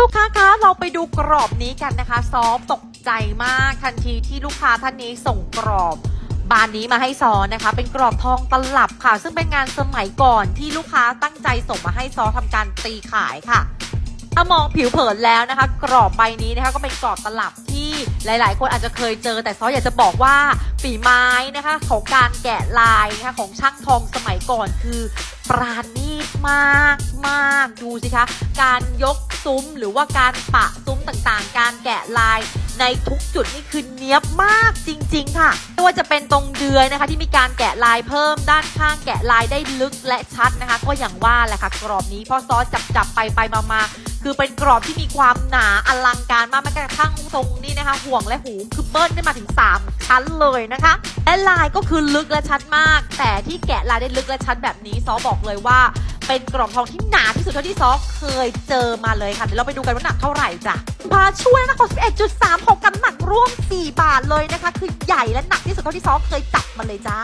ลูกค้าคะเราไปดูกรอบนี้กันนะคะ ซอฟตกใจมากทันทีที่ลูกค้าท่านนี้ส่งกรอบบานนี้มาให้ซอนะคะ เป็นกรอบทองตลับค่ะ ซึ่งเป็นงานสมัยก่อนที่ลูกค้าตั้งใจส่งมาให้ซอทำการตีขายค่ะถ้ามองผิวเผินแล้วนะคะ กรอบใบนี้นะคะก็เป็นกรอบตลับที่หลาย ๆ คนอาจจะเคยเจอ แต่ซออยากจะบอกว่าฝีไม้นะคะของการแกะลายนะคะของช่างทองสมัยก่อนคือปราณีตมากมากดูสิคะ การยก ซุ้มหรือว่าการปะซุ้มต่างๆ การแกะลาย ในทุกจุดนี่คือเนี้ยบมากจริง ๆ ค่ะไม่ว่าจะเป็นตรงเดือยนะคะ ที่มีการแกะลายเพิ่มด้านข้างแกะลายได้ลึกและชัดนะคะ ก็อย่างว่าแหละค่ะกรอบนี้พอซอสจับๆไปไปมาๆคือเป็นกรอบที่มีความหนาอลังการมากแม้กระทั่งตรงนี้นะคะ ห่วงและหูคือเบิ้ลได้มาถึง 3 ชั้นเลยนะคะ และลายก็คือลึกและชัดมาก แต่ที่แกะลายได้ลึกและชัดแบบนี้ซอบอกเลยว่า เป็นกล่องทองที่หนาที่สุดเท่าที่ซอเคยเจอมาเลยค่ะ เดี๋ยวเราไปดูกันว่าหนักเท่าไหร่จ้ะพาช่วยนะคะ11.3ของกำหนักร่วม 4 บาทเลยนะคะ คือใหญ่และหนักที่สุดเท่าที่ซอเคยจับมาเลยจ้า